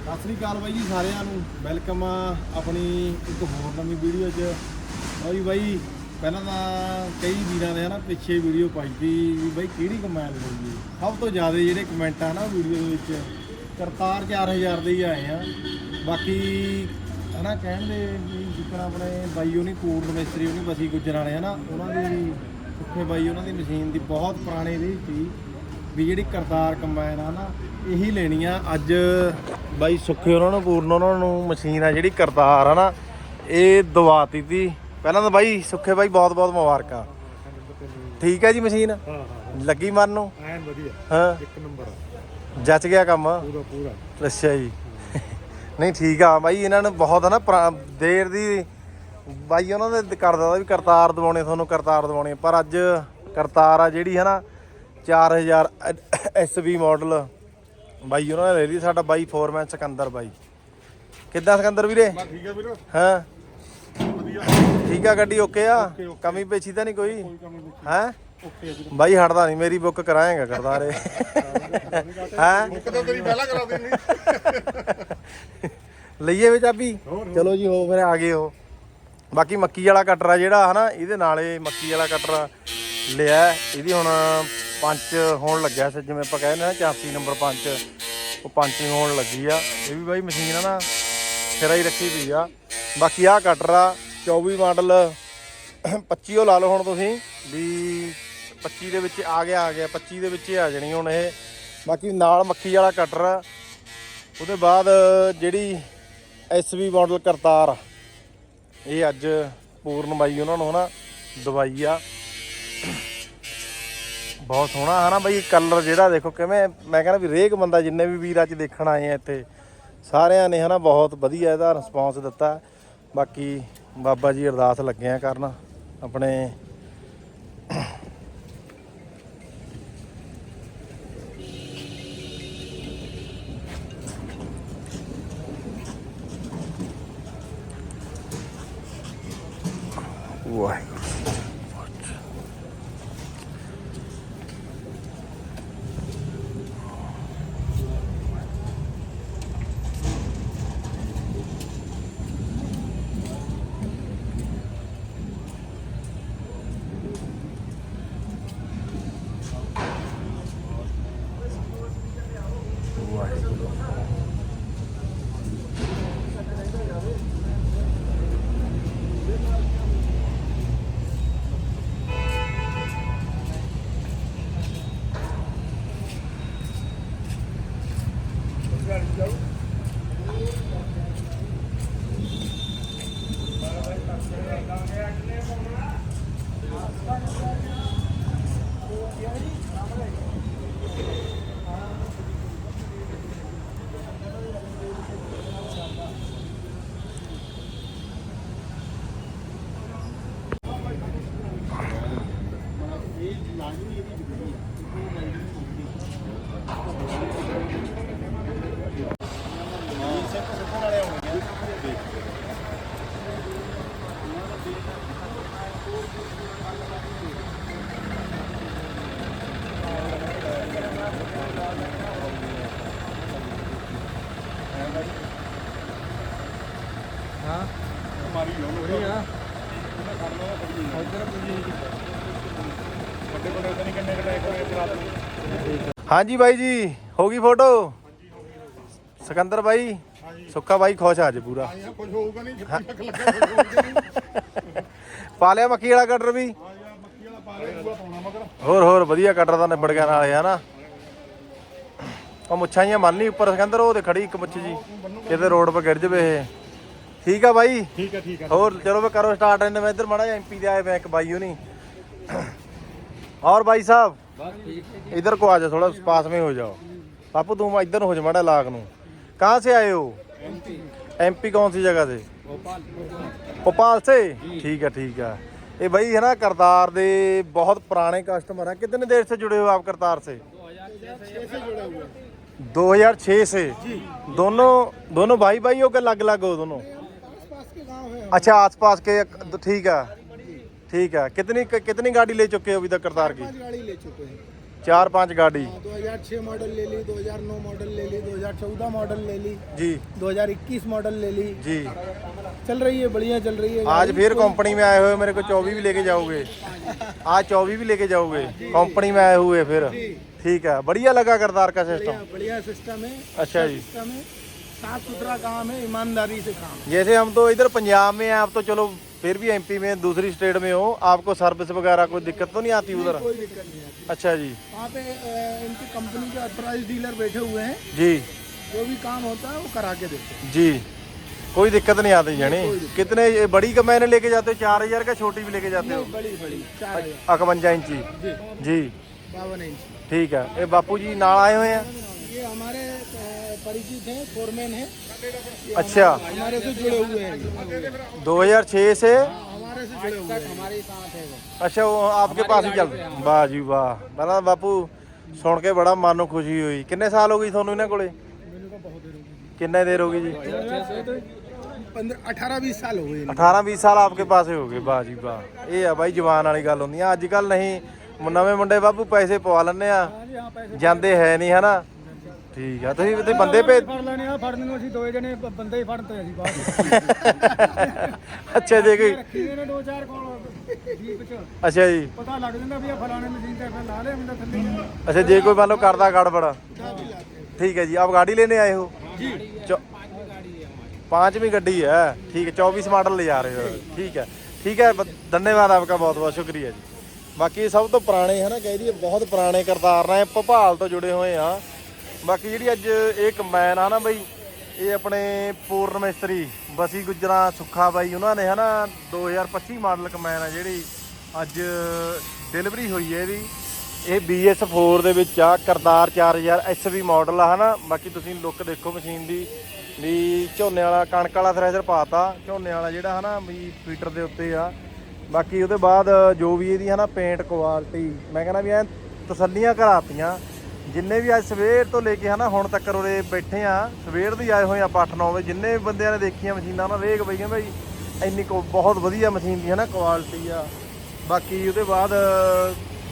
ਸਤਿ ਸ੍ਰੀ ਅਕਾਲ ਬਾਈ ਜੀ ਸਾਰਿਆਂ ਨੂੰ। ਵੈਲਕਮ ਆ ਆਪਣੀ ਇੱਕ ਹੋਰ ਨਵੀਂ ਵੀਡੀਓ 'ਚ। ਬਾਈ ਬਾਈ, ਪਹਿਲਾਂ ਤਾਂ ਕਈ ਵੀਰਾਂ ਨੇ ਨਾ ਪਿੱਛੇ ਵੀਡੀਓ ਪਾਈ ਸੀ ਵੀ ਬਾਈ ਕਿਹੜੀ ਕਮੈਨ ਹੋਈ ਸਭ ਤੋਂ ਜ਼ਿਆਦਾ ਜਿਹੜੇ ਕਮੈਂਟ ਆ ਨਾ ਵੀਡੀਓ ਦੇ ਵਿੱਚ, ਕਰਤਾਰ 4000 ਦੇ ਹੀ ਆਏ ਆ। ਬਾਕੀ ਹਨਾ ਕਹਿਣ ਦੇ ਵੀ ਜਿੱਕਣ ਆਪਣੇ ਬਾਈ ਉਹਨੀ ਕੋਟ ਮਿਸਤਰੀ, ਉਹਨੀ ਬਸੀ ਗੁੱਜਰ ਵਾਲੇ ਹਨਾ, ਉਹਨਾਂ ਦੀ ਸੁੱਖੇ ਬਾਈ, ਉਹਨਾਂ ਦੀ ਮਸ਼ੀਨ ਦੀ ਬਹੁਤ ਪੁਰਾਣੇ ਦੀ ਸੀ। ਵੀ ਜਿਹੜੀ ਕਰਤਾਰ ਕੰਬਾਈਨ ਆ ਨਾ ਇਹੀ ਲੈਣੀ ਆ। ਅੱਜ ਬਾਈ ਸੁੱਖੇ ਉਹਨਾਂ ਨੂੰ ਪੂਰਨ ਉਹਨਾਂ ਨੂੰ ਮਸ਼ੀਨ ਆ ਜਿਹੜੀ ਕਰਤਾਰ ਆ ਨਾ ਇਹ ਦਵਾਤੀ ਤੀ। ਪਹਿਲਾਂ ਤਾਂ ਬਾਈ ਸੁੱਖੇ ਬਾਈ ਬਹੁਤ ਬਹੁਤ ਮੁਬਾਰਕਾਂ। ਠੀਕ ਹੈ ਜੀ ਮਸ਼ੀਨ? ਹਾਂ ਹਾਂ ਲੱਗੀ ਮਨ ਨੂੰ? ਐਨ ਵਧੀਆ। ਹਾਂ। ਇੱਕ ਨੰਬਰ ਜੱਚ ਗਿਆ ਕੰਮ? ਪੂਰਾ ਪੂਰਾ। ਅੱਛਾ ਜੀ। ਨਹੀਂ ਠੀਕ ਆ। ਬਾਈ ਇਹਨਾਂ ਨੇ ਬਹੁਤ ਨਾ ਪੁਰਾ- ਦੇਰ ਦੀ ਬਾਈ ਉਹਨਾਂ ਦੇ ਕਰਦਾ ਵੀ ਕਰਤਾਰ ਦਵਾਉਣੇ ਤੁਹਾਨੂੰ ਕਰਤਾਰ ਦਵਾਉਣੇ ਪਰ ਅੱਜ ਕਰਤਾਰ ਆ ਜਿਹੜੀ ਹੈ ਨਾ 4000 ਐਸਵੀ ਮਾਡਲ ਬਾਈ ਉਹਨਾਂ ਨੇ ਲੈ ਲਈ ਸਾਡਾ ਬਾਈ ਫੋਰਮੈਨ ਸਿਕੰਦਰ ਬਾਈ ਕਿੱਦਾਂ ਸਿਕੰਦਰ ਵੀਰੇ ਬਸ ਠੀਕ ਹੈ ਵੀਰ ਹਾਂ ਵਧੀਆ ਠੀਕ ਆ ਗੱਡੀ ਓਕੇ ਆ ਕਮੀ ਪੇਛੀ ਤਾਂ ਨਹੀਂ ਕੋਈ ਕੋਈ ਕੰਮ ਨਹੀਂ ਹੈ ਓਕੇ ਜੀ ਬਾਈ ਹਟਦਾ ਨਹੀਂ ਮੇਰੀ ਬੁੱਕ ਕਰਾਏਗਾ ਕਰਤਾਰੇ ਹੈ ਮੁੱਕ ਤਾਂ ਤੇਰੀ ਪਹਿਲਾਂ ਕਰਾ ਦੇਣੀ ਲਈਏ ਵੇ ਚਾਬੀ ਚਲੋ ਜੀ ਹੋ ਫਿਰ ਆ ਗਏ ਹੋ ਬਾਕੀ ਮੱਕੀ ਵਾਲਾ ਕਟਰਾ ਆ ਜਿਹੜਾ ਹਨਾ ਇਹਦੇ ਨਾਲੇ ਮੱਕੀ ਵਾਲਾ ਕਟਰਾ ਲਿਆ। ਇਹਦੀ ਹੁਣ ਪੰਚ ਹੋਣ ਲੱਗਿਆ ਸੀ, ਜਿਵੇਂ ਆਪਾਂ ਕਹਿੰਦੇ ਨਾ 84 ਨੰਬਰ ਪੰਚ ਉਹ ਪੰਚਿੰਗ ਹੋਣ ਲੱਗੀ ਆ। ਇਹ ਵੀ ਬਾਈ ਮਸ਼ੀਨ ਆ ਨਾ, ਸਿਰਾ ਹੀ ਰੱਖੀ ਪਈ ਆ। ਬਾਕੀ ਆ ਕਟਰ ਆ 24 ਮਾਡਲ। 25 ਉਹ ਲਾ ਲਓ ਹੁਣ ਤੁਸੀਂ। ਵੀ 25 ਦੇ ਵਿੱਚ ਆ ਗਿਆ ਆ ਗਿਆ। 25 ਦੇ ਵਿੱਚ ਆ ਜਾਣੀ ਹੁਣ ਇਹ। ਬਾਕੀ ਨਾਲ ਮੱਖੀ ਵਾਲਾ ਕਟਰ ਆ। ਉਹਦੇ ਬਾਅਦ ਜਿਹੜੀ ਐਸਵੀ ਮਾਡਲ ਕਰਤਾਰ। ਇਹ ਅੱਜ ਪੂਰਨ ਬਾਈ ਉਹਨਾਂ ਨੂੰ ਹਨਾ, ਦਵਾਈ ਆ। ਬਹੁਤ ਸੋਹਣਾ, ਹਨਾ ਬਈ? ਕਲਰ ਜਿਹੜਾ ਦੇਖੋ ਕਿਵੇਂ, ਮੈਂ ਕਹਿੰਦਾ ਵੀ ਰੇਕ ਬੰਦਾ ਜਿੰਨੇ ਵੀ ਵੀਰ ਅੱਜ ਦੇਖਣ ਆਏ ਆ ਇੱਥੇ, ਸਾਰਿਆਂ ਨੇ ਹਨਾ ਬਹੁਤ ਵਧੀਆ ਇਹਦਾ ਰਿਸਪੌਂਸ ਦਿੱਤਾ। ਬਾਕੀ ਬਾਬਾ ਜੀ ਅਰਦਾਸ ਲੱਗੇ ਆ ਕਰਨ ਆਪਣੇ। ਵਾਹਿਗੁਰੂ ਹਾਂਜੀ ਬਾਈ ਜੀ ਹੋ ਗਈ ਫੋਟੋ? ਸਿਕੰਦਰ ਬਾਈ ਸੁੱਖਾ ਬਾਈ ਖੁਸ਼ ਅੱਜ ਪੂਰਾ। ਕੁਝ ਹੋਊਗਾ ਨਹੀਂ ਤੱਕ ਲੱਗਾ ਪਾ ਲਿਆ ਮੱਕੀ ਵਾਲਾ ਕਟਰ ਵੀ? ਹੋਰ ਹੋਰ ਵਧੀਆ ਕਟਰ ਦਾ ਨਿਬੜ ਗਿਆ ਨਾਲੇ ਹਨਾ? ਉਹ ਮੁੱਛਾਂ ਜੀਆਂ ਮੰਨ ਲਈ ਉੱਪਰ ਸਿਕੰਦਰ ਉਹ ਤੇ ਖੜੀ ਇੱਕ ਮੁੱਛ ਜੀ ਕਿਤੇ ਰੋਡ 'ਤੇ ਗਿਰ ਜਵੇ ਇਹ। ਠੀਕ ਆ ਬਾਈ ਠੀਕ ਹੈ ਠੀਕ ਹੈ ਹੋਰ ਚਲੋ ਫੇ ਕਰੋ ਸਟਾਰਟ ਇਹਨੇ ਮੈਂ ਇੱਧਰ ਮਾੜਾ ਐਮਪੀ ਦੇ ਆਏ ਮੈਂ ਇੱਕ ਬਾਈ ਹੋਣੀ और भाई साहब इधर को आ जाओ थोड़ा पास में हो जाओ पापू तुम इधर हो जाओ माड़ा लाग नु कहाँ से आए हो एमपी कौन सी जगह से भोपाल से ठीक है ठीक है ये भाई है ना करतार दे बहुत पुराने कस्टमर हैं कितने देर से जुड़े हो आप करतार से 2006 से दोनों दोनों भाई भाई हो के अलग अलग हो दोनों अच्छा आसपास के ठीक है। ठीक है। कितनी कितनी गाड़ी ले चुके हो अभी तक करतार की? गाड़ी ले चुके हैं। चार पाँच गाड़ी। हाँ, दो हज़ार छह मॉडल ले ली दो हज़ार नौ मॉडल ले ली दो हज़ार चौदह मॉडल ले ली जी। दो हज़ार इक्कीस मॉडल ले ली। जी। चल रही है बढ़िया चल रही है आज फिर कंपनी में आए हुए मेरे को चौबीस भी लेके जाओगे। आज चौबी भी लेके जाओगे। हाँ, कंपनी में आए हुए फिर। ठीक है। बढ़िया लगा करतार का सिस्टम बढ़िया सिस्टम है। अच्छा, अच्छा जी। सिस्टम है। साफ़ सुथरा काम है ईमानदारी से काम। जैसे हम तो इधर पंजाब में हैं आप तो चलो फिर भी एमपी में दूसरी स्टेट में हो आपको सर्विस वगैरह कोई दिक्कत तो नहीं आती उधर? कोई दिक्कत नहीं आती। अच्छा जी। वहाँ पे इनकी कंपनी के अथोराइज डीलर बैठे हुए हैं। जी। जो भी काम होता है वो करा के देते हैं। जी। कोई दिक्कत नहीं आती यानी? कितने ये बड़ी कमैने लेके जाते हो चार हज़ार का छोटी भी लेके जाते हो? बड़ी बड़ी हज़ार। इंची? जी। जी। बावन इंच। ठीक है। ये बापू जी नाल आए हुए हैं? ये हमारे परिचित हैं फोरमैन हैं अच्छा हमारे से जुड़े हुए हैं ये। 2006 से हमारे से जुड़े हुए हैं हमारे साथ है वो ਅੱਛਾ ਉਹ ਆਪਕੇ ਪਾਸ ਹੀ ਚੱਲ ਵਾਹ ਜੀ ਵਾਹ ਪਹਿਲਾਂ ਬਾਪੂ ਸੁਣ ਕੇ ਬੜਾ ਮਨ ਨੂੰ ਖੁਸ਼ੀ ਹੋਈ ਕਿੰਨੇ ਸਾਲ ਹੋ ਗਈ ਤੁਹਾਨੂੰ ਇਹਨਾਂ ਕੋਲੇ मैंने कहा बहुत देर हो गई ਕਿੰਨੇ ਦੇਰ ਹੋ ਗਈ ਜੀ पंद्रह अठारह बीस साल हो गए इन्हें। 18 20 ਸਾਲ ਆਪਕੇ ਪਾਸ ਹੀ ਹੋ ਗਏ ਵਾਹ ਜੀ ਵਾਹ ਇਹ ਆ ਬਾਈ ਜਵਾਨ ਵਾਲੀ ਗੱਲ ਹੁੰਦੀ ਆ ਅੱਜ ਕੱਲ ਨਹੀਂ ਨਵੇਂ ਮੁੰਡੇ ਬਾਪੂ ਪੈਸੇ ਪਵਾ ਲੈਂਦੇ ਆ हाँ जी हाँ पैसे ਜਾਂਦੇ ਹੈ ਨਹੀਂ ਹਨਾ ਠੀਕ ਆ ਤੁਸੀਂ ਤੁਸੀਂ ਬੰਦੇ ਭੇਜ ਫੜ ਲੈਣੇ ਆ ਫੜਨ ਨੂੰ ਅਸੀਂ ਦੋਏ ਜਣੇ ਬ- ਬੰਦੇ ਹੀ ਫੜਨ ਤੇ ਅਸੀਂ ਬਾਅਦ ਅੱਛਾ ਜੀ ਕੋਈ ਰੱਖੀ ਦੇ ਨੇ ਦੋ ਚਾਰ ਕੋਲ ਜੀਪ ਚ ਅੱਛਾ ਜੀ ਪਤਾ ਲੱਗ ਜਾਂਦਾ ਵੀ ਆ ਫਲਾਣੇ ਮਸ਼ੀਨ ਤੇ ਫਿਰ ਲਾ ਲਿਆ ਬੰਦਾ ਥੱਲੇ ਅੱਛਾ ਜੇ ਕੋਈ ਮੰਨ ਲਓ ਕਰਦਾ ਗੜਬੜ ठीक है जी आप गाड़ी लेने आए हो जी चौ- पांचवी गड्डी है ठीक है चौबीस मॉडल ले जा रहे हो ठीक है ठीक है ब- धन्यवाद आपका बहुत बहुत शुक्रिया जी ਬਾਕੀ ਸਭ ਤੋਂ ਪੁਰਾਣੇ ਹੈ ਨਾ ਕਹਿ ਦਈਏ ਬਹੁਤ ਪੁਰਾਣੇ ਕਰਤਾਰ ਨੇ ਭੋਪਾਲ ਤੋਂ ਜੁੜੇ ਹੋਏ ਆ ਬਾਕੀ ਜਿਹੜੀ ਅੱਜ ਇਹ ਕੰਬਾਈਨ ਆ ਨਾ ਬਈ, ਇਹ ਆਪਣੇ ਪੂਰਨ ਮਿਸਤਰੀ, ਬਸੀ ਗੁਜਰਾ, ਸੁੱਖਾ ਬਾਈ ਉਹਨਾਂ ਨੇ ਹਨਾ 2025 ਮਾਡਲ ਕੰਬਾਈਨ ਆ ਜਿਹੜੀ ਅੱਜ ਡਿਲੀਵਰੀ ਹੋਈ ਹੈ ਇਹਦੀ। ਇਹ BS4 ਦੇ ਵਿੱਚ ਆ, ਕਰਤਾਰ 4000 SV ਮਾਡਲ ਆ ਹਨਾ। ਬਾਕੀ ਤੁਸੀਂ ਲੁੱਕ ਦੇਖੋ ਮਸ਼ੀਨ ਦੀ, ਵੀ ਝੋਨੇ ਵਾਲਾ ਕਣਕ ਵਾਲਾ ਥ੍ਰੈਸ਼ਰ ਪਾਤਾ, ਝੋਨੇ ਵਾਲਾ ਜਿਹੜਾ ਹਨਾ ਵੀ ਫੀਟਰ ਦੇ ਉੱਤੇ ਆ। ਬਾਕੀ ਉਹਦੇ ਬਾਅਦ ਜੋ ਵੀ ਇਹਦੀ ਹਨਾ ਪੇਂਟ ਕੁਆਲਿਟੀ ਮੈਂ ਕਹਿੰਦਾ ਵੀ ਐ ਤਸੱਲੀਆਂ ਕਰਾਤੀਆਂ। ਜਿੰਨੇ ਵੀ ਅੱਜ ਸਵੇਰ ਤੋਂ ਲੈ ਕੇ ਹਨਾ ਹੁਣ ਤੱਕ ਉਰੇ ਬੈਠੇ ਆ, ਸਵੇਰ ਦੀ ਆਏ ਹੋਏ ਆਪਾਂ 8-9 ਵਜੇ, ਜਿੰਨੇ ਵੀ ਬੰਦਿਆਂ ਨੇ ਦੇਖੀਆਂ ਮਸ਼ੀਨਾਂ ਉਹਨਾਂ ਰੇਕ ਬਈ ਕਹਿੰਦਾ ਬਈ ਇੰਨੀ ਕੁ ਬਹੁਤ ਵਧੀਆ ਮਸ਼ੀਨ ਦੀ ਹਨਾ ਕੁਆਲਿਟੀ ਆ। ਬਾਕੀ ਉਹਦੇ ਬਾਅਦ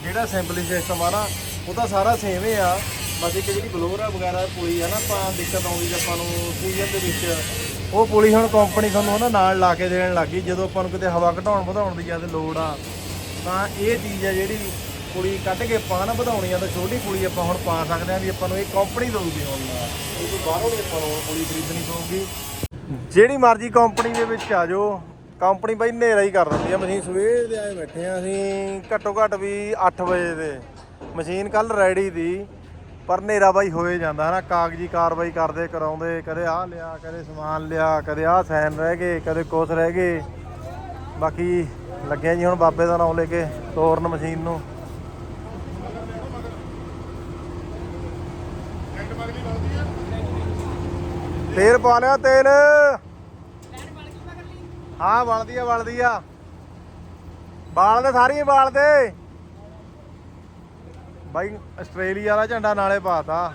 ਜਿਹੜਾ ਅਸੈਂਬਲੀ ਸਿਸਟਮ ਆ ਨਾ, ਉਹਦਾ ਸਾਰਾ ਸੇਮ ਹੀ ਆ। ਬਸ ਇੱਕ ਜਿਹੜੀ ਬਲੋਰ ਆ ਵਗੈਰਾ ਪੁਲੀ ਆ ਨਾ, ਆਪਾਂ ਦਿੱਕਤ ਆਉਂਦੀ ਜੇ ਆਪਾਂ ਨੂੰ ਸੀਜ਼ਨ ਦੇ ਵਿੱਚ। ਉਹ ਪੁਲੀ ਹੁਣ ਕੰਪਨੀ ਤੁਹਾਨੂੰ ਹਨਾ ਨਾਲ ਲਾ ਕੇ ਦੇਣ ਲੱਗੀ ਜਦੋਂ ਆਪਾਂ ਨੂੰ ਕਿਤੇ ਹਵਾ ਘਟਾਉਣ ਵਧਾਉਣ ਦੀ ਜ਼ਿਆਦਾ ਲੋੜ ਆ, ਤਾਂ ਇਹ ਚੀਜ਼ ਆ ਜਿਹੜੀ ਪੁਲੀ ਕੱਢ ਕੇ ਆਪਾਂ ਨਾ ਵਧਾਉਣੀ ਆ ਤਾਂ ਛੋਟੀ ਪੁਲੀ ਆਪਾਂ ਹੁਣ ਪਾ ਸਕਦੇ ਆ ਵੀ ਆਪਾਂ ਨੂੰ ਇਹ ਕੰਪਨੀ ਦਊਗੀ ਹੁਣ। ਇਹ ਕੋਈ ਬਾਹਰੋਂ ਨਹੀਂ ਆਪਾਂ ਨੂੰ ਪੁਲੀ ਖਰੀਦਣੀ ਪਊਗੀ। ਜਿਹੜੀ ਮਰਜ਼ੀ ਕੰਪਨੀ ਦੇ ਵਿੱਚ ਆ ਜਾਓ। ਕੰਪਨੀ ਬਾਈ ਹਨੇਰਾ ਹੀ ਕਰ ਦਿੰਦੀ ਆ ਮਸ਼ੀਨ। ਸਵੇਰ ਦੇ ਆਏ ਬੈਠੇ ਆ ਅਸੀਂ ਘੱਟੋ ਘੱਟ ਵੀ 8 ਵਜੇ ਦੇ। ਮਸ਼ੀਨ ਕੱਲ ਰੈਡੀ ਦੀ ਪਰ ਹਨੇਰਾ ਬਾਈ ਹੋਏ ਜਾਂਦਾ ਹਨਾ। ਕਾਗਜ਼ੀ ਕਾਰਵਾਈ ਕਰਦੇ, ਕਰਾਉਂਦੇ, ਕਦੇ ਆਹ ਲਿਆ, ਕਦੇ ਸਮਾਨ ਲਿਆ, ਕਦੇ ਆਹ ਸਾਈਨ ਰਹਿ ਗਏ, ਕਦੇ ਕੁਛ ਰਹਿ ਗਏ। ਬਾਕੀ ਲੱਗਿਆ ਜੀ ਹੁਣ ਬਾਬੇ ਦਾ ਨਾਮ ਲੈ ਕੇ ਤੋਰਨ ਮਸ਼ੀਨ ਨੂੰ। ਤੇਲ ਪਾ ਲਿਆ ਤੇਲ। ਹਾਂ ਬਲਦੀ ਆ ਬਲਦੀ ਆ। ਬਾਲ ਦੇ ਸਾਰੀਆਂ ਬਾਲ ਦੇ ਬਾਈ, ਆਸਟ੍ਰੇਲੀਆ ਦਾ ਝੰਡਾ ਨਾਲੇ ਪਾਤਾ।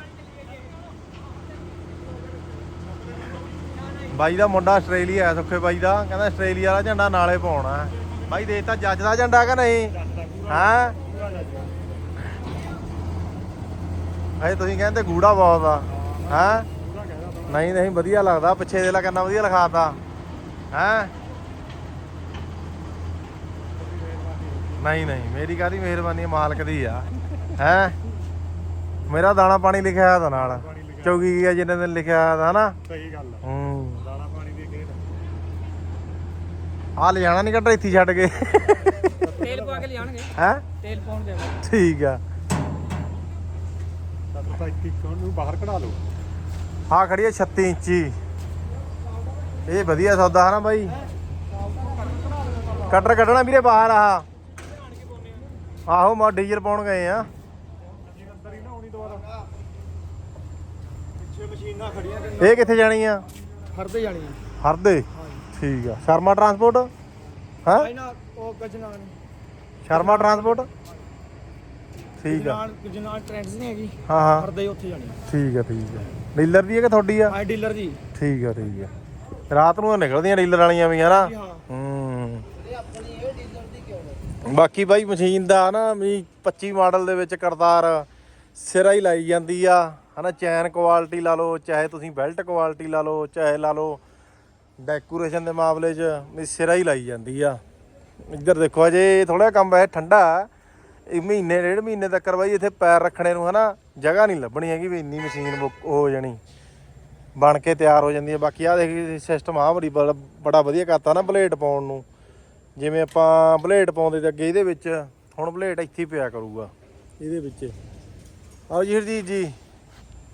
ਬਾਈ ਦਾ ਮੁੰਡਾ ਆਸਟ੍ਰੇਲੀਆ ਹੈ, ਸੁੱਖੇ ਬਾਈ ਦਾ। ਕਹਿੰਦਾ ਆਸਟ੍ਰੇਲੀਆ ਵਾਲਾ ਝੰਡਾ ਨਾਲੇ ਪਾਉਣਾ ਬਾਈ ਬਾਈ ਦੇਤਾ ਜੱਜ ਦਾ ਝੰਡਾ ਕਿ ਨਹੀਂ? ਹਾਂ? ਅਜੇ ਤੁਸੀਂ ਕਹਿੰਦੇ ਗੂੜਾ ਬਹੁਤ ਆ। ਹਾਂ? ਨਹੀਂ ਨਹੀਂ ਵਧੀਆ ਲੱਗਦਾ। ਪਿੱਛੇ ਦੇ ਲਾ ਕਿੰਨਾ ਵਧੀਆ ਲਿਖਾਤਾ। ਹੈ? ਨਹੀਂ ਨਹੀਂ ਮੇਰੀ ਕਾਹਦੀ ਮਿਹਰਬਾਨੀ ਹੈ, ਮਾਲਕ ਦੀ ਆ। ਹੈ? ਮੇਰਾ ਦਾਣਾ ਪਾਣੀ ਲਿਖਿਆ ਹੋਇਆ ਤਾਂ ਨਾਲ। ਚੌਗੀ ਗਿਆ ਜਿੰਨੇ ਦਿਨ ਲਿਖਿਆ ਹੋਇਆ ਤਾਂ ਹਨਾ? ਸਹੀ ਗੱਲ ਆ। ਹੂੰ। ਦਾਣਾ ਪਾਣੀ ਦੀ ਖੇਡ ਆ? ਲੈ ਜਾਣਾ ਨਹੀਂ ਕੱਢ ਇੱਥੇ ਛੱਡ ਕੇ। ਤੇਲ ਪਵਾ ਕੇ ਲਿਆਣਗੇ ਹੈ? ਤੇਲ ਪਾਉਣ ਦੇ ਠੀਕ ਆ। ਤਾਂ ਤਾਂ ਇੱਕ ਇੱਕ ਨੂੰ ਬਾਹਰ ਕਢਾ ਲਓ। ਆ ਖੜੀ ਹੈ 36 ਇੰਚੀ। ਇਹ ਵਧੀਆ ਸੌਦਾ ਹੈ ਨਾ ਬਾਈ। ਕਟਰ ਕੱਢਣਾ ਵੀਰੇ ਬਾਹਰ ਆ। ਆਹੋ ਮਾ ਡੀਜ਼ਲ ਪਾਉਣ ਗਏ ਆ। ਇਹ ਕਿੱਥੇ ਜਾਣੀ ਆ? ਫਰਦੇ ਜਾਣੀ ਹਰਦੇ ਠੀਕ ਆ। ਸ਼ਰਮਾ ਟਰਾਂਸਪੋਰਟ? ਹਾਂ? ਨਾ ਉਹ ਗਜਨਾਨ ਸ਼ਰਮਾ ਟਰਾਂਸਪੋਰਟ? ਠੀਕ ਆ। ਗਜਨਾਨ ਟ੍ਰੈਂਡਸ ਨਹੀਂ ਹੈਗੀ ਹਾਂ ਹਾਂ। ਫਰਦੇ ਉੱਥੇ ਜਾਣੀ ਠੀਕ ਆ ਠੀਕ ਆ। ਡੀਲਰ ਦੀ ਹੈ ਕਿ ਤੁਹਾਡੀ ਆ? ਹਾਂ ਡੀਲਰ ਜੀ ਠੀਕ ਆ ਠੀਕ ਆ। ਰਾਤ ਨੂੰ ਤਾਂ ਨਿਕਲਦੀਆਂ ਡੀਲਰ ਵਾਲੀਆਂ ਵੀ ਹਨਾ? ਹਾਂ। ਹੂੰ। ਬਾਕੀ ਬਾਈ ਮਸ਼ੀਨ ਦਾ ਨਾ ਵੀ 25 ਮਾਡਲ ਦੇ ਵਿੱਚ ਕਰਤਾਰ ਸਿਰਾ ਹੀ ਲਾਈ ਜਾਂਦੀ ਆ ਹਨਾ? ਚੈਨ ਕੁਆਲਿਟੀ ਲਾ ਲਓ ਚਾਹੇ ਤੁਸੀਂ ਬੈਲਟ ਕੁਆਲਿਟੀ ਲਾ ਲਓ ਚਾਹੇ ਲਾ ਲਓ ਡੈਕੋਰੇਸ਼ਨ ਦੇ ਮਾਮਲੇ 'ਚ ਵੀ ਸਿਰਾ ਹੀ ਲਾਈ ਜਾਂਦੀ ਆ। ਇੱਧਰ ਦੇਖੋ ਅਜੇ ਥੋੜਾ ਕੰਮ ਹੈ ਠੰਡਾ ਇਹ ਮਹੀਨੇ ਡੇਢ ਮਹੀਨੇ ਤੱਕ ਬਾਈ ਇੱਥੇ ਪੈਰ ਰੱਖਣੇ ਨੂੰ ਹਨਾ ਜਗ੍ਹਾ ਨਹੀਂ ਲੱਭਣੀ ਹੈਗੀ ਵੀ ਇੰਨੀ ਮਸ਼ੀਨ ਹੋ ਜਾਣੀ। ਬਣ ਕੇ ਤਿਆਰ ਹੋ ਜਾਂਦੀ ਹੈ। ਬਾਕੀ ਆ ਦੇਖ ਸਿਸਟਮ ਆ ਬੜੀ ਬੜਾ ਵਧੀਆ ਕਰਤਾ ਨਾ ਬਲੇਡ ਪਾਉਣ ਨੂੰ। ਜਿਵੇਂ ਆਪਾਂ ਬਲੇਡ ਪਾਉਂਦੇ ਤੇ ਅੱਗੇ ਇਹਦੇ ਵਿੱਚ ਹੁਣ ਬਲੇਡ ਇੱਥੇ ਹੀ ਪਿਆ ਕਰੂਗਾ। ਇਹਦੇ ਵਿੱਚ। ਆਓ ਜੀ ਹਰਜੀਤ ਜੀ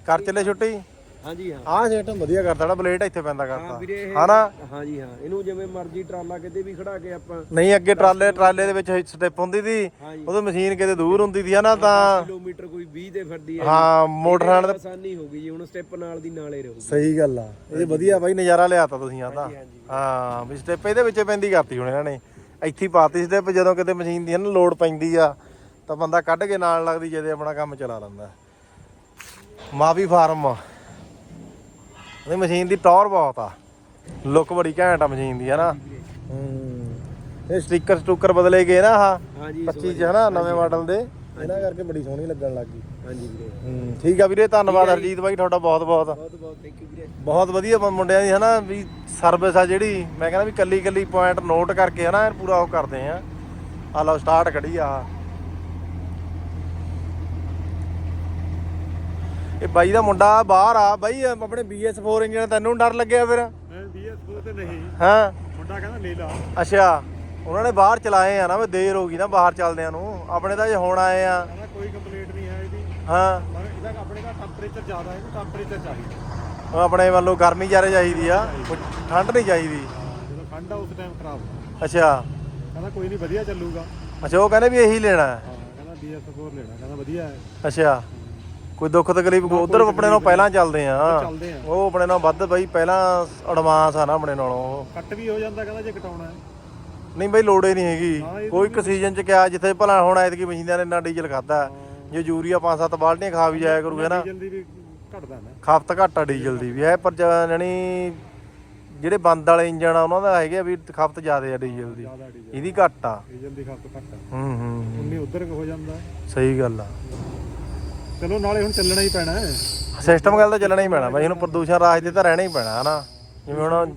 ਕਰ ਚੱਲੇ ਛੁੱਟੀ? ਹਾਂਜੀ ਹਾਂ। ਆਹ ਸਿਸਟਮ ਵਧੀਆ ਕਰਤਾ ਨਾ ਬਲੇਡ ਇੱਥੇ ਪੈਂਦਾ ਕਰਤਾ। ਵੀਰੇ ਇਹ ਹਨਾ? ਹਾਂਜੀ ਹਾਂ। ਇਹਨੂੰ ਜਿਵੇਂ ਮਰਜ਼ੀ ਟਰਾਲਾ ਕਿਤੇ ਵੀ ਖੜਾ ਕੇ ਆਪਾਂ ਨਹੀਂ ਅੱਗੇ ਟਰਾਲੇ ਟਰਾਲੇ ਦੇ ਵਿੱਚ ਸਟੈਪ ਹੁੰਦੀ ਸੀ ਹਾਂਜੀ। ਉਦੋਂ ਮਸ਼ੀਨ ਕਿਤੇ ਦੂਰ ਹੁੰਦੀ ਸੀ ਹਨਾ ਤਾਂ ਕਿਲੋਮੀਟਰ ਕੋਈ 20 ਤੇ ਫਿਰਦੀ ਹੈ ਹਾਂ ਮੋਟਰ ਨਾਲ ਤਾਂ- ਆਸਾਨੀ ਹੋ ਗਈ ਜੀ ਹੁਣ ਸਟੈਪ ਨਾਲ ਦੀ ਨਾਲੇ ਰਹੂਗੀ। ਸਹੀ ਗੱਲ ਆ। ਇਹ ਵਧੀਆ ਬਾਈ ਨਜ਼ਾਰਾ ਲਿਆਤਾ ਤੁਸੀਂ ਆ ਤਾਂ। ਹਾਂ ਵੀ ਸਟੈਪ ਇਹਦੇ ਵਿੱਚ ਪੈਂਦੀ ਕਰਤੀ ਹੁਣ ਇਹਨਾਂ ਨੇ। ਇੱਥੇ ਹੀ ਪਾਤੀ ਸਟੈਪ ਜਦੋਂ ਕਿਤੇ ਮਸ਼ੀਨ ਦੀ ਨਾ ਲੋਡ ਪੈਂਦੀ ਆ ਤਾਂ ਬੰਦਾ ਕੱਢ ਕੇ ਨਾਲ ਲੱਗਦੀ ਜਦੇ ਆਪਣਾ ਕੰਮ ਚਲਾ ਲੈਂਦਾ। ਮਾਵੀ ਫਾਰਮ। ਇਹ ਮਸ਼ੀਨ ਦੀ ਟੌਰ ਬਹੁਤ ਆ। ਲੁੱਕ ਬੜੀ ਘੈਂਟ ਆ ਮਸ਼ੀਨ ਦੀ ਹਨਾ? ਹੂੰ। ਇਹ ਸਟicker ਸਟੂਕਰ ਬਦਲੇ ਗਏ ਨਾ ਆਹ ਹਾਂਜੀ 25 ਚ ਹਨਾ ਨਵੇਂ ਮਾਡਲ ਦੇ। ਇਹਨਾਂ ਕਰਕੇ ਬੜੀ ਸੋਹਣੀ ਲੱਗਣ ਲੱਗ ਗਈ। ਹਾਂਜੀ ਵੀਰੇ। ਹੂੰ ਠੀਕ ਆ ਵੀਰੇ ਧੰਨਵਾਦ ਹਰਜੀਤ ਬਾਈ ਤੁਹਾਡਾ ਬਹੁਤ ਬਹੁਤ। ਬਹੁਤ ਬਹੁਤ ਥੈਂਕ ਯੂ ਵੀਰੇ। ਬਹੁਤ ਵਧੀਆ ਮੁੰਡਿਆਂ ਦੀ ਹਨਾ ਵੀ ਸਰਵਿਸ ਆ ਜਿਹੜੀ। ਮੈਂ ਕਹਿੰਦਾ ਵੀ ਕੱਲੀ ਕੱਲੀ ਪੁਆਇੰਟ ਨੋਟ ਕਰਕੇ ਹਨਾ ਪੂਰਾ ਉਹ ਕਰਦੇ ਆ। ਆ ਲਓ ਸਟਾਰਟ ਕੜੀ ਆ ਇਹ ਬਾਈ ਦਾ ਮੁੰਡਾ ਬਾਹਰ ਆ। ਬਾਈ ਆਪਣੇ BS4 ਇੰਜਨ ਤੈਨੂੰ ਡਰ ਲੱਗਿਆ ਫਿਰ? ਮੈਂ ਬੀਐਸ ਤੇ ਨਹੀਂ। ਹਾਂ? ਮੁੰਡਾ ਕਹਿੰਦਾ ਲੈ ਲਾ। ਅੱਛਾ ਉਹਨਾਂ ਨੇ ਬਾਹਰ ਚਲਾਏ ਆ ਨਾ ਵੀ ਦੇਰ ਹੋ ਗਈ ਨਾ ਬਾਹਰ ਚੱਲਦਿਆਂ ਨੂੰ। ਆਪਣੇ ਤਾਂ ਜੇ ਹੁਣ ਆਏ ਆ। ਕੋਈ ਕੰਪਲੇਂਟ ਨਹੀਂ ਹੈ ਇਹਦੀ। ਹਾਂ। ਪਰ ਇਹਦਾ ਆਪਣੇ ਦਾ ਟੈਂਪਰੇਚਰ ਜ਼ਿਆਦਾ ਹੈ ਇਹਨੂੰ ਟੈਂਪਰੇਚਰ ਚਾਹੀਦਾ। ਉਹ ਆਪਣੇ ਵੱਲੋਂ ਗਰਮੀ ਜ਼ਿਆਦਾ ਚਾਹੀਦੀ ਆ। ਠੰਡ ਨਹੀਂ ਚਾਹੀਦੀ। ਜਦੋਂ ਠੰਡ ਆ ਉਸ ਟਾਈਮ ਖਰਾਬ ਅੱਛਾ। ਕਹਿੰਦਾ ਕੋਈ ਨਹੀਂ ਵਧੀਆ ਚੱਲੂਗਾ। ਅੱਛਾ ਉਹ ਕਹਿੰਦੇ ਵੀ ਇਹੀ ਲੈਣਾ। ਹੈ ਹਾਂ ਕਹਿੰਦਾ ਬੀਐਸ4 ਲੈਣਾ ਕਹਿੰਦਾ ਵਧੀਆ ਹੈ। ਅੱਛਾ। ਕੋਈ ਦੁੱਖ ਤਕਲੀਫ ਉਧਰ ਆਪਣੇ ਨਾਲੋਂ ਪਹਿਲਾਂ ਚੱਲਦੇ ਆ। ਚੱਲਦੇ ਆ। ਉਹ ਆਪਣੇ ਨਾਲੋਂ ਵੱਧ ਬਈ ਪਹਿਲਾਂ ਐਡਵਾਂਸ ਆ ਨਾ ਆਪਣੇ ਨਾਲੋਂ ਕੱਟ ਵੀ ਹੋ ਜਾਂਦਾ ਕਹਿੰਦਾ ਜੇ ਕਟਾਉਣਾ ਹੈ। ਨਹੀਂ ਬਈ ਲੋੜੇ ਨਹੀਂ ਹੈਗੀ। ਕੋਈ ਇੱਕ ਸੀਜ਼ਨ ਚ ਕਿਹਾ ਜਿੱਥੇ ਭਲਾ ਹੁਣ ਐਤਕੀ ਮਸ਼ੀਨਾਂ ਨੇ ਇੰਨਾ ਡੀਜ਼ਲ ਖਾਦਾ ਜੇ ਯੂਰੀਆ ਪੰਜ ਸੱਤ ਬਾਲਟੀਆਂ ਖਾ ਵੀ ਜਾਇਆ ਕਰੂਗਾ ਨਾ। ਘਟਦਾ ਨਾ। ਖਪਤ ਘੱਟ ਡੀਜ਼ਲ ਦੀ ਵੀ। ਹੈ ਪਰ ਜਾਨੀ ਜਿਹੜੇ ਬੰਦ ਵਾਲੇ ਇੰਜਣ ਆ ਉਹਨਾਂ ਦਾ ਹੈਗੇ ਵੀ ਖਪਤ ਜ਼ਿਆਦਾ ਆ ਡੀਜ਼ਲ ਦੀ। ਇਹਦੀ ਘੱਟ ਆ। ਡੀਜ਼ਲ ਦੀ ਖਪਤ ਘੱਟ ਹੈ ਹੂੰ ਹੂੰ। ਉਨੀ ਉਧਰ ਹੋ ਜਾਂਦਾ। ਸਹੀ ਗੱਲ ਆ। ਚਲੋ ਨਾਲੇ ਹੁਣ ਚੱਲਣਾ ਹੀ ਪੈਣਾ ਹੈ। ਸਿਸਟਮ ਗੱਲ ਤਾਂ ਚੱਲਣਾ ਹੀ ਪੈਣਾ ਬਈ ਇਹਨੂੰ ਪ੍ਰਦੂਸ਼ਣ ਰਾਜ ਤੇ ਤਾਂ ਰਹਿਣਾ ਹੀ ਪੈਣਾ ਹਨਾ? ਜਿਵੇਂ ਹੁਣ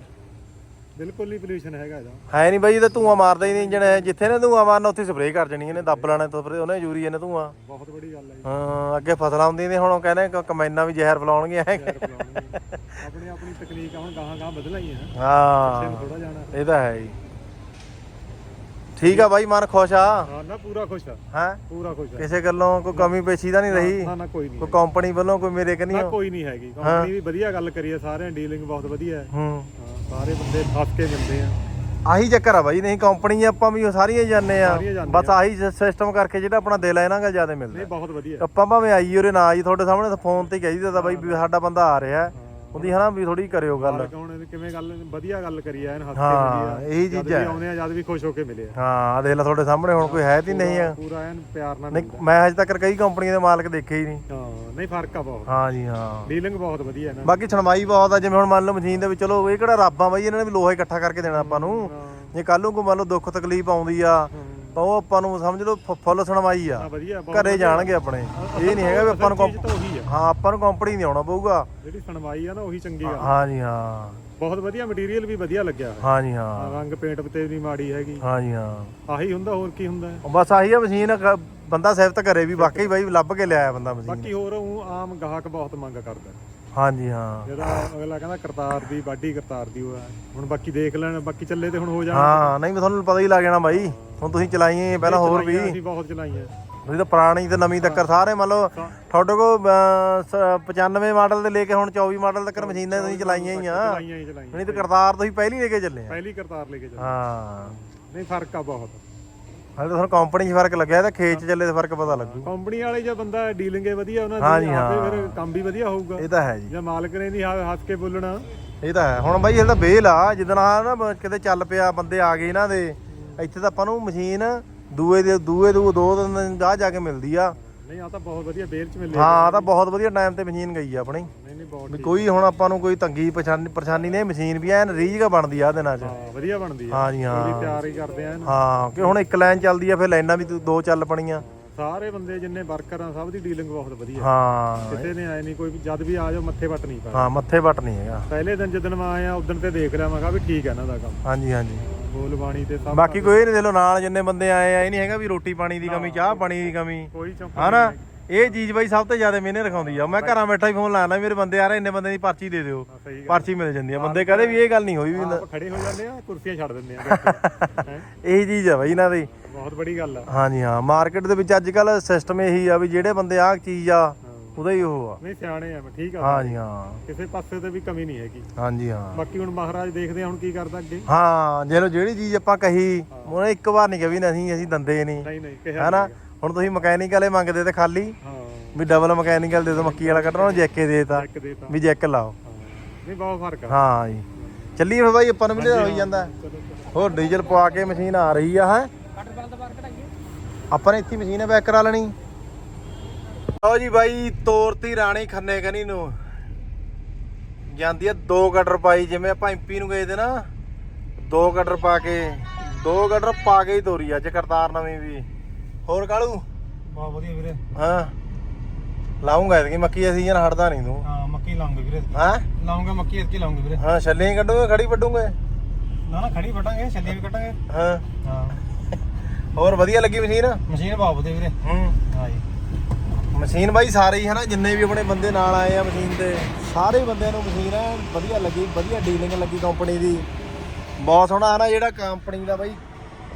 ਬਿਲਕੁਲ ਹੀ ਪੋਲੂਸ਼ਨ ਹੈਗਾ ਇਹਦਾ। ਹੈ ਨਹੀਂ ਬਾਈ ਇਹ ਤਾਂ ਧੂਆਂ ਮਾਰਦਾ ਹੀ ਨਹੀਂ ਇੰਜਣ ਹੈ ਜਿੱਥੇ ਨੇ ਧੂਆਂ ਮਾਰਨਾ ਉੱਥੇ ਸਪਰੇਅ ਕਰ ਜਣੀ ਇਹਨੇ ਦੱਬ ਲੈਣਾ ਤਾਂ ਫਿਰ ਉਹਨੇ ਯੂਰੀਆ ਨੇ ਧੂਆਂ। ਬਹੁਤ ਵੱਡੀ ਗੱਲ ਹੈ ਹਾਂ ਅੱਗੇ ਫਸਲਾਂ ਹੁੰਦੀਆਂ ਨੇ ਹੁਣ ਉਹ ਕਹਿੰਦੇ ਕ- ਕਮੈਨਾਂ ਵੀ ਜ਼ਹਿਰ ਬੁਲਾਉਣੀ ਆਪਣੀ ਆਪਣੀ ਤਕਨੀਕ ਹੁਣ ਗਾਹਾਂ ਗਾਹਾਂ ਬਦਲਾਈਆਂ। ਹੈ ਹਾਂ ਤੈਨੂੰ ਥੋੜਾ ਜਾਣਾ। ਇਹ ਤਾਂ ਹੈ ਜੀ ਠੀਕ ਆ ਬਾਈ ਮਨ ਖੁਸ਼ ਆ? ਹਾਂ ਨਾ ਪੂਰਾ ਖੁਸ਼ ਆ। ਹੈ? ਪੂਰਾ ਖੁਸ਼ ਆ। ਕਿਸੇ ਗੱਲੋਂ ਕੋਈ ਕਮੀ ਪੇਸ਼ੀ ਤਾਂ ਨਹੀਂ ਰਹੀ? ਨਾ ਨਾ ਕੋਈ ਨਹੀਂ ਕੋਈ ਕੰਪਨੀ ਵੱਲੋਂ ਕੋਈ ਮੇਰੇ ਕਨੀ ਨਾ ਕੋਈ ਨਹੀਂ ਹੈਗੀ। ਕੰਪਨੀ ਵੀ ਵਧੀਆ ਗੱਲ ਕਰੀ ਹੈ ਸਾਰਿਆਂ ਡੀਲਿੰਗ ਬਹੁਤ ਵਧੀਆ ਹੈ। ਹੂੰ। ਹਾਂ, ਸਾਰੇ ਬੰਦੇ ਫਸ ਕੇ ਮਿਲਦੇ ਆ। ਆਹੀ ਚੱਕਰ ਆ ਬਾਈ ਨਹੀਂ ਕੰਪਨੀ ਆਪਾਂ ਵੀ ਉਹ ਸਾਰੀਆਂ ਹੀ ਜਾਂਦੇ ਆ। ਸਾਰੀਆਂ ਜਾਂਦੇ ਬਸ ਆਹੀ ਸਿਸਟਮ ਕਰਕੇ ਜਿਹੜਾ ਆਪਣਾ ਦਿਲ ਆ ਇਹਨਾਂ ਜ਼ਿਆਦਾ ਮਿਲਦਾ। ਨਹੀਂ ਬਹੁਤ ਵਧੀਆ। ਆਪਾਂ ਭਾਵੇਂ ਆਈ ਉਰੇ ਨਾ ਆਈ ਤੁਹਾਡੇ ਸਾਹਮਣੇ ਫੋਨ ਤੇ ਕਹੀ ਦਿੱਤਾ ਬਾਈ ਵੀ ਸਾਡਾ ਬੰਦਾ ਆ ਰਿਹਾ। ਉਹਦੀ ਹਨਾ ਵੀ ਥੋੜੀ ਕਰਿਓ ਗੱਲ। ਹੁਣ ਇਹਨੇ ਕਿਵੇਂ ਗੱਲ ਵਧੀਆ ਗੱਲ ਕਰੀ ਐ ਇਹਨ ਹੱਸ ਕੇ ਹਾਂ, ਮਿਲੀ ਆ ਇਹੀ ਜਦ ਚੀਜ਼ਾਂ ਵੀ ਹੈ। ਆਉਂਦੇ ਆ ਜਦ ਵੀ ਖੁਸ਼ ਹੋ ਕੇ ਮਿਲੇ ਆ। ਹਾਂ ਦੇਖ ਲੈ ਤੁਹਾਡੇ ਸਾਹਮਣੇ ਹੁਣ ਕੋਈ ਹੈ ਤੀ ਨਹੀਂ ਆ। ਪੂਰਾ ਐਨ ਪਿਆਰ ਨਾਲ ਨਹੀਂ ਮਿਲਦਾ। ਮੈਂ ਹਜੇ ਤੱਕ ਕਈ ਕੰਪਨੀਆਂ ਦੇ ਮਾਲਕ ਦੇਖੇ ਹੀ ਨਹੀਂ। ਹਾਂ ਨਹੀਂ ਫ਼ਰਕ ਆ ਬਹੁਤ। ਹਾਂ ਜੀ ਹਾਂ। ਡੀਲਿੰਗ ਬਹੁਤ ਵਧੀਆ ਇਹਨਾਂ ਬਾਕੀ ਸੁਣਵਾਈ ਬਹੁਤ ਆ ਜਿਵੇਂ ਹੁਣ ਮੰਨ ਲਓ ਮਸ਼ੀਨ ਦੇ ਵਿੱਚ ਚਲੋ ਇਹ ਕਿਹੜਾ ਰੱਬ ਆ ਬਾਈ ਇਹਨਾਂ ਨੇ ਵੀ ਲੋਹਾ ਇਕੱਠਾ ਕਰਕੇ ਦੇਣਾ ਆਪਾਂ ਨੂੰ। ਜੇ ਕੱਲ ਨੂੰ ਕੋਈ ਮੰਨ ਲਓ ਦੁੱਖ ਤਕਲੀਫ ਆਉਂਦੀ ਆ ਤਾਂ ਉਹ ਆਪਾਂ ਨੂੰ ਸਮਝ ਲਓ ਫ- ਫੁੱਲ ਸੁਣਵਾਈ ਆ। ਹਾਂ ਵਧੀਆ ਬਹੁਤ ਘਰੇ ਜਾਣਗੇ ਆਪਣੇ। ਇਹ ਨਹੀਂ ਹੈਗਾ ਵੀ ਆਪਾਂ ਨੂੰ ਚੀਜ਼ ਕੰਪ- ਤਾਂ ਉਹੀ ਆ। ਹਾਂ ਆਪਾਂ ਨੂੰ ਕੰਪਨੀ ਨਹੀਂ ਆਉਣਾ ਪਊਗਾ। ਜਿਹੜੀ ਸੁਣਵਾਈ ਆ ਨਾ ਉਹੀ ਚੰਗੀ ਗੱਲ ਆ। ਹਾਂ ਜੀ ਹਾਂ। ਬਹੁਤ ਵਧੀਆ ਮਟੀਰੀਅਲ ਵੀ ਵਧੀਆ ਲੱਗਿਆ ਹੋਇਆ। ਹਾਂ ਜੀ ਹਾਂ। ਰੰਗ ਪੇਂਟ ਤੇ ਵੀ ਨਹੀਂ ਮਾੜੀ ਹੈਗੀ। ਹਾਂ ਜੀ ਹਾਂ। ਆਹੀ ਹੁੰਦਾ ਹੋਰ ਕੀ ਹੁੰਦਾ? ਹੈ? ਬਸ ਆਹੀ ਆ ਮਸ਼ੀਨ ਕ- ਬੰਦਾ ਸਿਫਤ ਕਰੇ ਵੀ ਵਾਕਈ ਬਾਈ ਲੱਭ ਕੇ ਲਿਆਇਆ ਬੰਦਾ ਮਸ਼ੀਨ। ਬਾਕੀ ਹੋਰ ਊਂ ਆਮ ਗਾਹਕ ਬਹੁਤ ਮੰਗ ਕਰਦਾ। ਹਾਂ ਜੀ ਹਾਂ। ਜਿਹੜਾ ਅਗਲਾ ਕਹਿੰਦਾ ਕਰਤਾਰ ਦੀ ਬਾਡੀ ਕਰਤਾਰ ਦੀ ਉਹ ਹੈ। ਹੁਣ ਬਾਕੀ ਦੇਖ ਲੈਣ ਬਾਕੀ ਚੱਲੇ ਤੇ ਹੁਣ ਹੋ ਜਾਣ। ਹਾਂ ਨਹੀਂ ਮੈਂ ਤੁਹਾਨੂੰ ਪਤਾ ਹੀ ਲੱਗ ਜਾਣਾ ਬਾਈ। ਹੁਣ ਤੁਸੀਂ ਆ ਪਹਿਲਾਂ ਹੋਰ ਵੀ। ਚਲਾਈਆਂ ਅਸੀਂ ਬਹੁਤ ਚਲਾਈਆਂ। ਤੁਸੀਂ ਤਾਂ ਪੁਰਾਣੀ ਤੇ ਨਵੀਂ ਤੱਕਰ ਸਾਰੇ ਮੰਨ ਲਓ ਤੁਹਾਡੇ ਸ- 95 ਮਾਡਲ ਦੇ ਲੈ ਕੇ ਹੁਣ 24 ਮਾਡਲ ਤੱਕ ਮਸ਼ੀਨਾਂ ਤੁਸੀਂ ਚਲਾਈਆਂ ਹੀ ਆ। ਨਹੀਂ ਤਾਂ ਕਰਤਾਰ ਤੁਸੀਂ ਪਹਿਲੀ ਲੈ ਕੇ ਚੱਲੇ ਆ। ਪਹਿਲੀ ਕਰਤਾਰ ਲੈ ਕੇ ਚੱਲੇ ਹਾਂ। ਨਹੀਂ ਫ਼ਰਕ ਆ ਬਹੁਤ। ਹਾਲੇ ਤਾਂ ਤੁਹਾਨੂੰ ਕੰਪਨੀ 'ਚ ਫ਼ਰਕ ਲੱਗਿਆ ਤਾਂ ਖੇਤ 'ਚ ਚੱਲੇ ਤੇ ਫ਼ਰਕ ਪਤਾ ਲੱਗੂ। ਕੰਪਨੀ ਵਾਲੇ ਜੇ ਬੰਦਾ ਡੀਲਿੰਗ ਹੈ ਵਧੀਆ ਉਹਨਾਂ ਦੀ ਆਪੇ। ਫਿਰ ਕੰਮ ਵੀ ਵਧੀਆ ਹੋਊਗਾ। ਇਹ ਤਾਂ ਹੈ ਜੀ। ਜੇ ਮਾਲਕ ਨੇ ਨਹੀਂ ਹ- ਹੱਸ ਕੇ ਬੋਲਣਾ। ਇਹ ਤਾਂ ਹੈ। ਹੁਣ ਬਾਈ ਇਹ ਤਾਂ ਬੇਲ ਆ ਜਿੱਦਣ ਆ ਨਾ ਕਿਤੇ ਚੱਲ ਪਿਆ ਬੰਦੇ ਆ ਗਏ ਇਹਨਾਂ ਦੇ ਇੱਥੇ ਤਾਂ ਆਪਾਂ ਨੂੰ ਮਸ਼ੀਨ ਦੂਏ ਦੇ ਦੂਏ ਦੂ ਦੋ ਦਿਨ ਜਾ ਜਾ ਕੇ ਮਿਲਦੀ ਆ। ਨਹੀਂ ਆ ਤਾਂ ਬਹੁਤ ਵਧੀਆ ਬੇਲ ਚ ਮਿਲੇ ਹਾਂ ਆਹ ਤਾਂ ਬਹੁਤ ਵਧੀਆ ਟਾਈਮ ਤੇ ਮਸ਼ੀਨ ਗਈ ਆ ਆਪਣੀ। ਨਹੀਂ ਨਹੀਂ ਬਹੁਤ ਵੀ ਕੋਈ ਹੁਣ ਆਪਾਂ ਨੂੰ ਕੋਈ ਤੰਗੀ ਪਰੇਸ਼ਾਨੀ ਪਰੇਸ਼ਾਨੀ ਨਹੀਂ ਮਸ਼ੀਨ ਵੀ ਐਨ ਰੀਜਗਾ ਬਣਦੀ ਆ ਦਿਨਾਂ 'ਚ। ਹਾਂ ਵਧੀਆ ਬਣਦੀ ਆ। ਹਾਂ ਜੀ ਹਾਂ। ਪੂਰੀ ਤਿਆਰ ਕਰਦੇ ਆ ਇਹਨੂੰ। ਹਾਂ ਕਿ ਹੁਣ ਇੱਕ ਲਾਈਨ ਚੱਲਦੀ ਆ ਫਿਰ ਲਾਈਨਾਂ ਵੀ ਦੋ ਚੱਲ ਪਣੀਆਂ। ਸਾਰੇ ਬੰਦੇ ਜਿੰਨੇ ਵਰਕਰ ਆ ਸਭ ਦੀ ਡੀਲਿੰਗ ਬਹੁਤ ਵਧੀਆ। ਹਾਂ। ਕਿਸੇ ਨੇ ਆਏ ਨਹੀਂ ਕੋਈ ਜਦ ਵੀ ਆ ਜਾਓ ਮੱਥੇ ਵੱਟ ਨਹੀਂ ਪਾਇਆ ਹਾਂ ਮੱਥੇ ਵੱਟ ਨਹੀਂ ਹੈਗਾ। ਪਹਿਲੇ ਦਿਨ ਜਦੋਂ ਮੈਂ ਆਇਆ ਉਦੋਂ ਤੇ ਦੇਖ ਲਿਆ ਮੈਂ ਕਿਹਾ ਵੀ ਠੀਕ ਹੈ ਇਹਨਾਂ ਦਾ ਕੰਮ। ਹਾਂਜੀ ਹਾਂਜੀ। ਬੋਲ ਬਾਣੀ ਤੇ ਸਭ ਬਾਕੀ ਕੋਈ ਨਹੀਂ ਦੇ ਲੋ ਨਾਲ ਜਿੰਨੇ ਬੰਦੇ ਆਏ ਆ ਇਹ ਨਹੀਂ ਹੈਗਾ ਵੀ ਰੋਟੀ ਪਾਣੀ ਦੀ ਕਮੀ ਚਾਹ ਪਾਣੀ ਦੀ ਕਮੀ। ਕੋਈ ਚੌਂਕ ਹਨਾ ਇਹ ਚੀਜ਼ ਬਾਈ ਸਭ ਤੋਂ ਜ਼ਿਆਦਾ ਮੈਨੇ ਰਖਾਉਂਦੀ ਆ। ਮੈਂ ਘਰਾਂ ਬੈਠਾ ਹੀ ਫੋਨ ਲਾਣਾ ਮੇਰੇ ਬੰਦੇ ਆ ਰਹੇ ਇੰਨੇ ਬੰਦੇ ਦੀ ਪਰਚੀ ਦੇ ਦਿਓ। ਪਰਚੀ ਮਿਲ ਜਾਂਦੀ ਆ। ਬੰਦੇ ਕਹਦੇ ਵੀ ਇਹ ਗੱਲ ਨਹੀਂ ਹੋਈ ਵੀ ਖੜੇ ਹੋ ਜਾਂਦੇ ਆ ਕੁਰਸੀਆਂ ਛੱਡ ਦਿੰਦੇ ਆ? ਇਹੀ ਚੀਜ਼ ਆ ਬਾਈ ਇਹਨਾਂ ਦੀ। ਬਹੁਤ ਬੜੀ ਗੱਲ ਆ। ਹਾਂਜੀ ਹਾਂ ਮਾਰਕੀਟ ਦੇ ਵਿੱਚ ਅੱਜ ਕੱਲ ਸਿਸਟਮ ਇਹੀ ਆ ਵੀ ਜਿਹੜੇ ਬੰਦੇ ਆਹ ਚੀਜ਼ ਆ ਉਹਦਾ ਹੀ ਉਹ ਆ। ਨਹੀਂ ਸਿਆਣੇ ਆ ਮੈਂ ਠੀਕ ਆ। ਹਾਂਜੀ ਹਾਂ। ਕਿਸੇ ਪਾਸੇ ਤੇ ਵੀ ਕਮੀ ਨਹੀਂ ਹੈਗੀ। ਹਾਂਜੀ ਹਾਂ। ਬਾਕੀ ਹੁਣ ਮਹਾਰਾਜ ਦੇਖਦੇ ਆ ਹੁਣ ਕੀ ਕਰਦਾ ਅੱਗੇ। ਹਾਂ ਜੇ ਲੋ ਜਿਹੜੀ ਚੀਜ਼ ਆਪਾਂ ਕਹੀ ਉਹਨੇ ਇੱਕ ਵਾਰ ਨਹੀਂ ਕਹੀ ਨਹੀਂ ਅਸੀਂ ਦੰਦੇ ਨਹੀਂ। ਨਹੀਂ ਨਹੀਂ ਕਿਹਾ ਹੈਨਾ? ਹੁਣ ਤੁਸੀਂ ਮਕੈਨਿਕ ਵਾਲੇ ਮੰਗਦੇ ਤੇ ਖਾਲੀ। ਹਾਂ। ਵੀ ਡਬਲ ਮਕੈਨਿਕਲ ਦੇ ਦੋ ਮੱਕੀ ਵਾਲਾ ਕੱਢਣਾ ਉਹਨੂੰ ਜੈਕੇ ਦੇ ਦਿੱਤਾ। ਵੀ ਜੈਕ ਲਾਓ। ਹਾਂ। ਨਹੀਂ ਬਹੁਤ ਫ਼ਰਕ ਆ। ਹਾਂ ਜੀ। ਚੱਲੀਏ ਫਿਰ ਬਾਈ ਆਪਾਂ ਨੂੰ ਵੀ ਹੋਈ ਜਾਂਦਾ। ਹੋਰ ਡੀਜ਼ਲ ਪਵਾ ਕੇ ਮਸ਼ੀਨ ਆ ਰਹੀ ਆ ਹੈ? ਕੱਟ ਬਲ ਦਾ ਬਾਹਰ ਕਢਾਈਏ ਆਪਾਂ ਨੇ ਇੱਥੇ ਮਸ਼ੀਨ ਬੈਕ ਕਰਾ ਲੈਣੀ। ਲਓ ਜੀ ਬਾਈ ਤੋਰਤੀ ਰਾਣੀ ਖੰਨੇ ਕਨੀ ਨੂੰ। ਜਾਂਦੀ ਆ ਦੋ ਗਟਰ ਪਾਈ ਜਿਵੇਂ ਆਪਾਂ ਐਮਪੀ ਨੂੰ ਗਏ ਤੇ ਨਾ। ਦੋ ਗਟਰ ਪਾ ਕੇ ਦੋ ਗਟਰ ਪਾ ਕੇ ਹੀ ਤੋਰੀ ਅੱਜ ਕਰਤਾਰ ਨਵੀਂ ਵੀ। ਹੋਰ ਕਾਲੂ? ਬਹੁਤ ਵਧੀਆ ਵੀਰੇ। ਹਾਂ। ਲਾਉਂਗਾ ਇਹਦੀ ਮੱਕੀ ਦਾ ਸੀਜ਼ਨ ਹਟਦਾ ਨਹੀਂ ਤੂੰ। ਹਾਂ ਮੱਕੀ ਲਾਉਂਗੇ ਵੀਰੇ ਹਾਂ? ਲਾਉਂਗਾ ਮੱਕੀ ਇਤਕੀ ਲਾਉਂਗੇ ਵੀਰੇ। ਹਾਂ ਛੱਲੀਆਂ ਕੱਢੂਗੇ ਖੜੀ ਵੱਢੂਗੇ? ਨਾ ਨਾ ਖੜੀ ਵਟਾਂਗੇ ਛੱਲੀ ਵੀ ਕੱਟਾਂਗੇ ਹਾਂ। ਹਾਂ। ਹੋਰ ਵਧੀਆ ਲੱਗੀ ਮਸ਼ੀਨ? ਮਸ਼ੀਨ ਬਹੁਤ ਵਧੀਆ ਵੀਰੇ। ਹੂੰ। ਹਾਂ ਜੀ। ਮਸ਼ੀਨ ਬਾਈ ਸਾਰੇ ਹੀ ਹਨਾ ਜਿੰਨੇ ਵੀ ਆਪਣੇ ਬੰਦੇ ਨਾਲ ਆਏ ਆ ਮਸ਼ੀਨ ਤੇ, ਸਾਰੇ ਬੰਦਿਆਂ ਨੂੰ ਮਸ਼ੀਨ ਐ, ਵਧੀਆ ਲੱਗੀ, ਵਧੀਆ ਡੀਲਿੰਗ ਲੱਗੀ ਕੰਪਨੀ ਦੀ। ਬਹੁਤ ਸੋਹਣਾ ਹਨਾ ਜਿਹੜਾ ਕੰਪਨੀ ਦਾ ਬਾਈ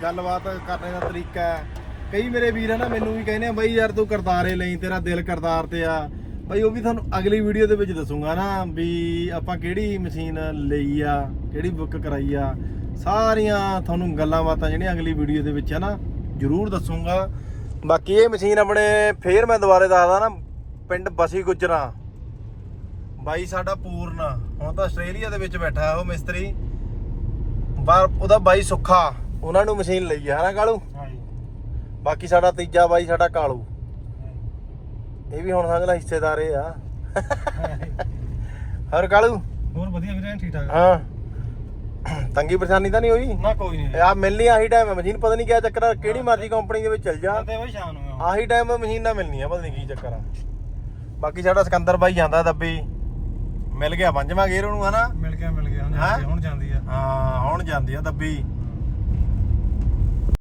ਗੱਲਬਾਤ ਕਰਨੇ ਦਾ ਤਰੀਕਾ ਹੈ ਕਈ ਮੇਰੇ ਵੀਰ ਹਨਾ ਮੈਨੂੰ ਵੀ ਕਹਿੰਦੇ ਆ, ਬਾਈ ਯਾਰ ਤੂੰ ਕਰਤਾਰੇ ਲਈ, ਤੇਰਾ ਦਿਲ ਕਰਤਾਰ ਤੇ ਆ। ਬਾਈ ਉਹ ਵੀ ਤੁਹਾਨੂੰ ਅਗਲੀ ਵੀਡੀਓ ਦੇ ਵਿੱਚ ਦੱਸੂਗਾ ਨਾ ਵੀ ਆਪਾਂ ਕਿਹੜੀ ਮਸ਼ੀਨ ਲਈ ਆ, ਕਿਹੜੀ ਬੁੱਕ ਕਰਾਈ ਆ। ਸਾਰੀਆਂ ਤੁਹਾਨੂੰ ਗੱਲਾਂ ਬਾਤਾਂ ਜਿਹੜੀਆਂ ਅਗਲੀ ਵੀਡੀਓ ਦੇ ਵਿੱਚ ਹੈ ਨਾ, ਜ਼ਰੂਰ ਦੱਸੂਗਾ। ਬਾਕੀ ਇਹ ਮਸ਼ੀਨ ਆਪਣੇ ਫੇਰ ਮੈਂ ਦੁਬਾਰੇ ਦੱਸਦਾ ਨਾ ਪਿੰਡ ਬਸੀ ਗੁਜਰਾ। ਬਾਈ ਸਾਡਾ ਪੂਰਨ ਹੁਣ ਤਾਂ ਆਸਟ੍ਰੇਲੀਆ ਦੇ ਵਿੱਚ ਬੈਠਾ ਉਹ ਮਿਸਤਰੀ। ਬਾਹਰ ਉਹਦਾ ਬਾਈ ਸੁੱਖਾ ਉਹਨਾਂ ਨੂੰ ਮਸ਼ੀਨ ਲਈ ਆ ਹਨਾ ਕਾਲੂ? ਹਾਂ ਬਾਕੀ ਸਾਡਾ ਤੀਜਾ ਬਾਈ ਸਾਡਾ ਕਾਲੂ। ਇਹ ਵੀ ਹੁਣ ਲੈ ਹਿੱਸੇਦਾਰੇ ਆ। ਹਰ ਕਾਲੂ? ਹੋਰ ਵਧੀਆ ਵੀਰੇ ਠੀਕ ਠਾਕ? ਹਾਂ। ਤੰਗੀ ਪਰੇਸ਼ਾਨੀ ਤਾਂ ਨਹੀਂ ਹੋਈ? ਨਾ ਕੋਈ ਨਹੀਂ ਆ ਮਿਲਣੀ ਆਹੀ ਟਾਈਮ ਹੈ ਮਸ਼ੀਨ ਪਤਾ ਨਹੀਂ ਕਿਆ ਚੱਕਰ ਆ ਕਿਹੜੀ ਮਰਜ਼ੀ ਕੰਪਨੀ ਦੇ ਵਿੱਚ ਚੱਲ ਜਾ। ਕਰਦੇ ਬਾਈ ਸ਼ਾਮ ਨੂੰ ਆਹੀ ਟਾਈਮ ਮਸ਼ੀਨ ਨਾ ਮਿਲਣੀ ਆ ਪਤਾ ਨਹੀਂ ਕੀ ਚੱਕਰ ਆ। ਬਾਕੀ ਸਾਡਾ ਸਿਕੰਦਰ ਬਾਈ ਜਾਂਦਾ ਦੱਬੀ। ਮਿਲ ਗਿਆ ਪੰਜਵਾਂ ਗੇਰ ਉਹਨੂੰ ਹਨਾ? ਮਿਲ ਗਿਆ ਮਿਲ ਗਿਆ? ਹੁਣ ਜਾਂਦੀ ਆ। ਹਾਂ ਹੁਣ ਜਾਂਦੀ ਆ ਦੱਬੀ।